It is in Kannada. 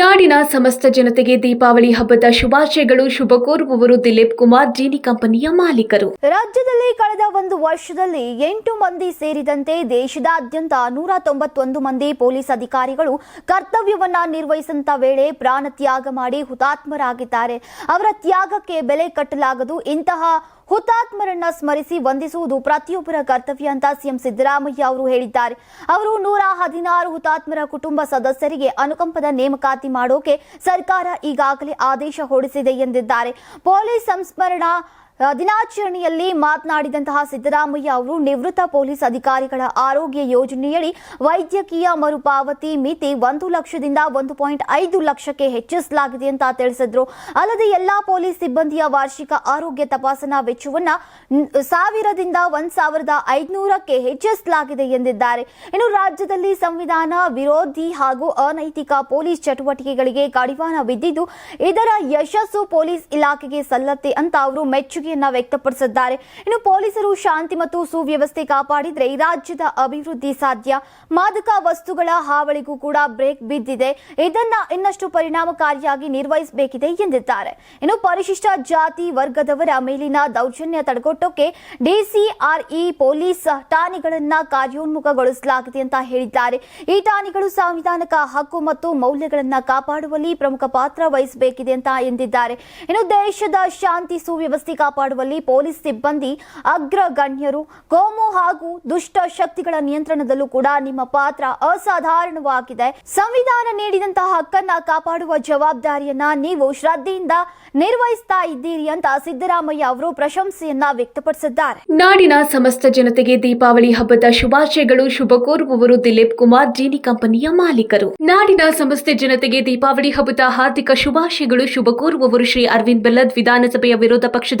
ನಾಡಿನ ಸಮಸ್ತ ಜನತೆಗೆ ದೀಪಾವಳಿ ಹಬ್ಬದ ಶುಭಾಶಯಗಳು. ಶುಭ ಕೋರುವವರು ದಿಲೀಪ್ ಕುಮಾರ್, ಜೀನಿ ಕಂಪನಿಯ ಮಾಲೀಕರು. ರಾಜ್ಯದಲ್ಲಿ ಕಳೆದ ಒಂದು ವರ್ಷದಲ್ಲಿ ಎಂಟು ಮಂದಿ ಸೇರಿದಂತೆ ದೇಶದಾದ್ಯಂತ ನೂರ ತೊಂಬತ್ತೊಂದು ಮಂದಿ ಪೊಲೀಸ್ ಅಧಿಕಾರಿಗಳು ಕರ್ತವ್ಯವನ್ನ ನಿರ್ವಹಿಸಿದಂತ ವೇಳೆ ಪ್ರಾಣ ತ್ಯಾಗ ಮಾಡಿ ಹುತಾತ್ಮರಾಗಿದ್ದಾರೆ. ಅವರ ತ್ಯಾಗಕ್ಕೆ ಬೆಲೆ ಕಟ್ಟಲಾಗದು. ಇಂತಹ ಹುತಾತ್ಮರನ್ನ ಸ್ಮರಿಸಿ ವಂದಿಸುವುದು ಪ್ರತಿಯೊಬ್ಬರ ಕರ್ತವ್ಯ ಅಂತ ಸಿಎಂ ಸಿದ್ದರಾಮಯ್ಯ ಅವರು ಹೇಳಿದ್ದಾರೆ. ಅವರು ನೂರ ಹದಿನಾರು ಹುತಾತ್ಮರ ಕುಟುಂಬ ಸದಸ್ಯರಿಗೆ ಅನುಕಂಪದ ನೇಮಕಾತಿ ಮಾಡೋಕೆ ಸರ್ಕಾರ ಈಗಾಗಲೇ ಆದೇಶ ಹೊರಡಿಸಿದೆ ಎಂದಿದ್ದಾರೆ. ಪೊಲೀಸ್ ಸಂಸ್ಮರಣಾ ದಿನಾಚರಣೆಯಲ್ಲಿ ಮಾತನಾಡಿದಂತಹ ಸಿದ್ದರಾಮಯ್ಯ ಅವರು ನಿವೃತ್ತ ಪೊಲೀಸ್ ಅಧಿಕಾರಿಗಳ ಆರೋಗ್ಯ ಯೋಜನೆಯಡಿ ವೈದ್ಯಕೀಯ ಮರುಪಾವತಿ ಮಿತಿ ಒಂದು ಲಕ್ಷದಿಂದ ಒಂದು ಪಾಯಿಂಟ್ ಐದು ಲಕ್ಷಕ್ಕೆ ಹೆಚ್ಚಿಸಲಾಗಿದೆ ಅಂತ ತಿಳಿಸಿದ್ರು. ಅಲ್ಲದೆ ಎಲ್ಲಾ ಪೊಲೀಸ್ ಸಿಬ್ಬಂದಿಯ ವಾರ್ಷಿಕ ಆರೋಗ್ಯ ತಪಾಸಣಾ ವೆಚ್ಚವನ್ನ ಸಾವಿರದಿಂದ ಒಂದ್ ಸಾವಿರದ ಐದುನೂರಕ್ಕೆ ಹೆಚ್ಚಿಸಲಾಗಿದೆ ಎಂದಿದ್ದಾರೆ. ಇನ್ನು ರಾಜ್ಯದಲ್ಲಿ ಸಂವಿಧಾನ ವಿರೋಧಿ ಹಾಗೂ ಅನೈತಿಕ ಪೊಲೀಸ್ ಚಟುವಟಿಕೆಗಳಿಗೆ ಕಡಿವಾಣ ಬಿದ್ದಿದ್ದು, ಇದರ ಯಶಸ್ಸು ಪೊಲೀಸ್ ಇಲಾಖೆಗೆ ಸಲ್ಲತ್ತೆ ಅಂತ ಅವರು ಮೆಚ್ಚುಗೆಯನ್ನ ವ್ಯಕ್ತಪಡಿಸಿದ್ದಾರೆ. ಇನ್ನು ಪೊಲೀಸರು ಶಾಂತಿ ಮತ್ತು ಸುವ್ಯವಸ್ಥೆ ಕಾಪಾಡಿದ್ರೆ ರಾಜ್ಯದ ಅಭಿವೃದ್ಧಿ ಸಾಧ್ಯ. ಮಾದಕ ವಸ್ತುಗಳ ಹಾವಳಿಗೂ ಕೂಡ ಬ್ರೇಕ್ ಬಿದ್ದಿದೆ. ಇದನ್ನ ಇನ್ನಷ್ಟು ಪರಿಣಾಮಕಾರಿಯಾಗಿ ನಿರ್ವಹಿಸಬೇಕಿದೆ ಎಂದಿದ್ದಾರೆ. ಇನ್ನು ಪರಿಶಿಷ್ಟ ಜಾತಿ ವರ್ಗದವರ ಮೇಲಿನ ದೌರ್ಜನ್ಯ ತಡೆಗಟ್ಟೋಕೆ ಡಿಸಿಆರ್ಇ ಪೊಲೀಸ್ ಠಾಣೆಗಳನ್ನ ಕಾರ್ಯೋನ್ಮುಖಗೊಳಿಸಲಾಗಿದೆ ಅಂತ ಹೇಳಿದ್ದಾರೆ. ಈ ಠಾಣೆಗಳು ಸಾಂವಿಧಾನಿಕ ಹಕ್ಕು ಮತ್ತು ಮೌಲ್ಯಗಳನ್ನ ಕಾಪಾಡುವಲ್ಲಿ ಪ್ರಮುಖ ಪಾತ್ರ ವಹಿಸಬೇಕಿದೆ ಅಂತ ಎಂದಿದ್ದಾರೆ. ಇನ್ನು ದೇಶದ ಶಾಂತಿ ಸುವ್ಯವಸ್ಥೆ ಕಾಪಾಡುವಲ್ಲಿ ಪೊಲೀಸ್ ಸಿಬ್ಬಂದಿ ಅಗ್ರಗಣ್ಯರು. ಕೋಮು ಹಾಗೂ ದುಷ್ಟ ಶಕ್ತಿಗಳ ನಿಯಂತ್ರಣದಲ್ಲೂ ಕೂಡ ನಿಮ್ಮ ಪಾತ್ರ ಅಸಾಧಾರಣವಾಗಿದೆ. ಸಂವಿಧಾನ ನೀಡಿದಂತಹ ಹಕ್ಕನ್ನ ಕಾಪಾಡುವ ಜವಾಬ್ದಾರಿಯನ್ನ ನೀವು ಶ್ರದ್ಧೆಯಿಂದ ನಿರ್ವಹಿಸ್ತಾ ಇದ್ದೀರಿ ಅಂತ ಸಿದ್ದರಾಮಯ್ಯ ಅವರು ಪ್ರಶಂಸೆಯನ್ನ ವ್ಯಕ್ತಪಡಿಸಿದ್ದಾರೆ. ನಾಡಿನ ಸಮಸ್ತ ಜನತೆಗೆ ದೀಪಾವಳಿ ಹಬ್ಬದ ಶುಭಾಶಯಗಳು. ಶುಭ ಕೋರುವವರು ದಿಲೀಪ್ ಕುಮಾರ್, ಜೀನಿ ಕಂಪನಿಯ ಮಾಲೀಕರು. ನಾಡಿನ ಸಮಸ್ತ ಜನತೆಗೆ ದೀಪಾವಳಿ ಹಬ್ಬದ ಹಾರ್ದಿಕ ಶುಭಾಶಯಗಳು. ಶುಭ ಕೋರುವವರು ಶ್ರೀ ಅರವಿಂದ್ ಬೆಲ್ಲದ್ ವಿಧಾನಸಭೆಯ ವಿರೋಧ ಪಕ್ಷದ